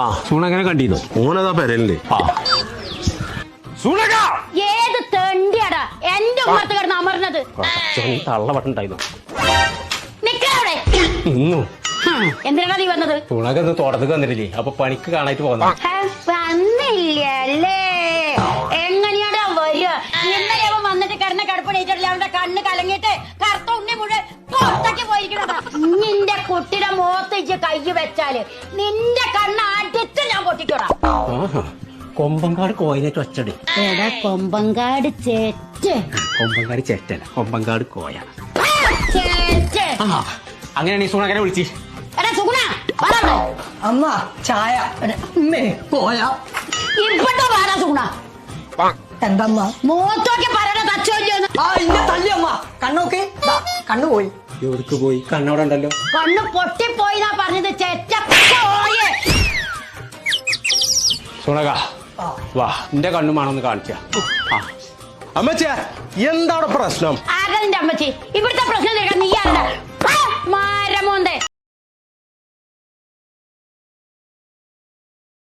ആ. സൂണങ്ങനെ കണ്ടിരുന്നു? ഓനതാ പെരല്ലേ. ആ. സൂണക ഏത് തെണ്ടിയാടാ എന്റെ ഉമ്മത്ത് കിടന്ന് അമർന്നത്? തള്ള വട്ടുണ്ടായിരുന്നു നിക്കവിടെ ഇന്നു എന്തിനാ നീ വന്നത്? സൂണക ഇന്ന് തോട്ടത്തേക്ക് വന്നിട്ടില്ലേ? അപ്പൊ പണിക്ക് കാണായിട്ട് പോന്ന വന്നില്ലല്ലേ? എങ്ങനെയാടാ വരിക? ഇന്നലെ അവൻ വന്നിട്ട് കിടന്ന കിടപ്പണിട്ടില്ല അവന്റെ കണ്ണ് കലങ്ങിയിട്ട് മുഖത്ത് ഇജ്ജ് കൈ വെച്ചാൽ നിന്റെ കണ്ണ് അടിച്ച് ഞാൻ പൊട്ടിക്കോടാ കൊമ്പങ്കാട് കോയനായിട്ട് വെച്ചടി എടാ കൊമ്പങ്കാട് ചേറ്റ്. കൊമ്പങ്കാട് ചേറ്റല്ല കൊമ്പങ്കാട് കോയ. ചേറ്റ്. ആ അങ്ങനെയാണ് ഈ വിളിച്ച്. എടാ സുഗുണ പറ അമ്മ ചായ. ഉമ്മേ കോയ. ഇപ്പോട്ടോ പാടാ സുഗുണ. എന്തമ്മ മൂത്തോക്കെ പറയണ തച്ചോല്ലോന്ന് ആ ഇന്നെ തല്ലി അമ്മ. കണ്ണോക്കെ. കണ്ണു പോയി എവിടേക്ക് പോയി? കണ്ണവിടെ ഉണ്ടല്ലോ കണ്ണ് പൊട്ടിപ്പോയിന്നാ പറഞ്ഞത് ചെറ്റ പോയേ. സൂണക. വാ എന്റെ കണ്ണുമാണൊന്ന് കാണിച്ച. ആ. അമ്മച്ചേ എന്താണ് പ്രശ്നം? ആകെ നിന്റെ അമ്മച്ചി? ഇവിടുത്തെ പ്രശ്നം